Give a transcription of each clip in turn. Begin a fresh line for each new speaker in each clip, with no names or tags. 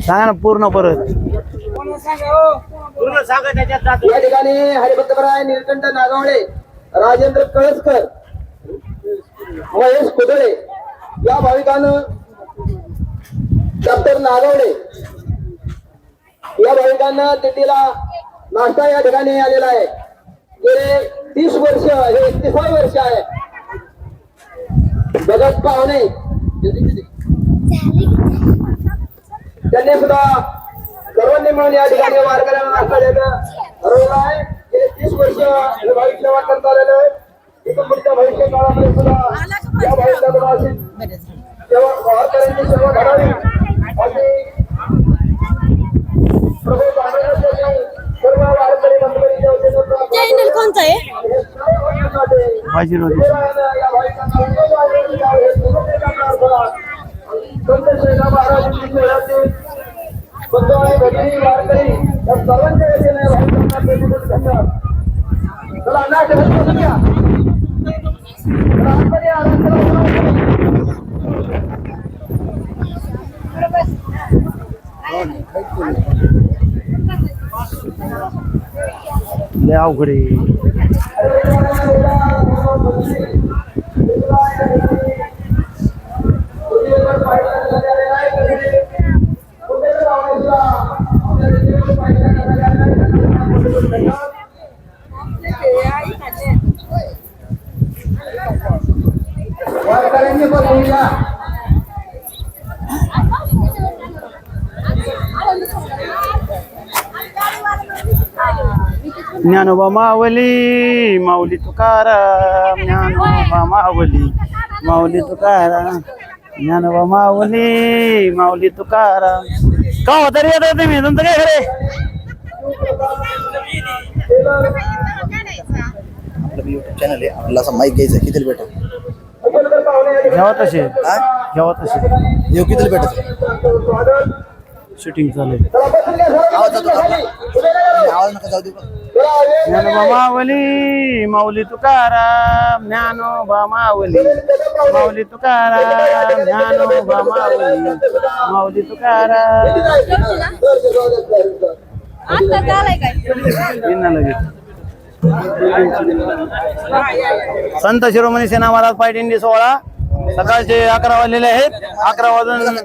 सांगा ना पूर्ण परत.
या ठिकाणी हरिभक्तपराय निळकंठ नागावळे राजेंद्र कळसकर महेश कुदळे या भाविकानं डॉक्टर नागावळे या भाविकांना दिंडीला नाश्ता या ठिकाणी आलेला आहे. गेले तीस वर्ष हे एकतीसावे वर्ष आहे. जगत पाहुणे. त्यांनी सुद्धा सर्वांनी मिळून या ठिकाणी वारकऱ्यांना द्यायचं ठरवलं आहे गेले तीस वर्ष हे भाविक सेवा करत आलेलं आहे. इथून पुढच्या भविष्य काळामध्ये सुद्धा या भाविकांना अशी सेवा वारकऱ्यांची सेवा घडावी अशी प्रभू सर्व वारकरी
चॅनल कोणतं आहे?
बाजीराव
या भाविकांना उत्तम संत महाराजांची शहरातील आणि भगिनी वारकरी या सर्वांच्या वतीने भाविकांना धन्यवाद चला घ्या
अवघड
वारकऱ्यांनी पण घ्या.
ज्ञानोबा मावली माऊली तुकाराम ज्ञानोबा मावली माऊली तुकाराम ज्ञानोबा मावली माऊली तुकाराम का होता रे तुम्ही तुमचं काय खरे
आपलं युट्यूब चॅनल आहे. आपल्याला असं माईक घ्यायचं कितीला भेटेल?
जेव्हा तसे. जेव्हा तसे.
येऊ कितीला भेटेल?
शूटिंग चालू
आवाज जातो का? आवाज नका जाऊ देऊ.
ज्ञानोबा माऊली माऊली तुकाराम ज्ञानोबा माऊली माऊली तुकाराम ज्ञानोबा माऊली माऊली तुकाराम.
काय?
संत शिरोमणी सेना महाराज पाय दिंडी सोहळा सकाळचे अकरा वाजलेले आहेत. अकरा वाजून.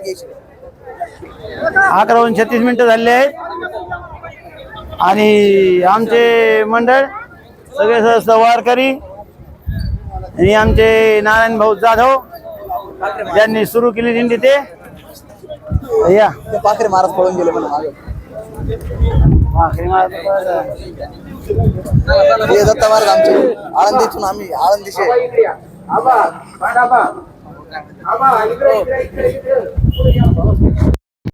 अकरा वाजून छत्तीस मिनिटं झालेले आहेत. आणि आमचे मंडळ सगळे सहस्त्र वारकरी आणि आमचे नारायण भाऊ जाधव ज्यांनी सुरू केली दिंडी ते. या.
ते पाखरे महाराज पळून गेले म्हणून मागे.
भाकरी मारतो.
हे दत्ता महाराज आमचे आळंदीतून आम्ही आळंदीचे
इकडे या. आबा, पांड आबा. आबा, इकडे, इकडे, इकडे, इकडे. पुढे या.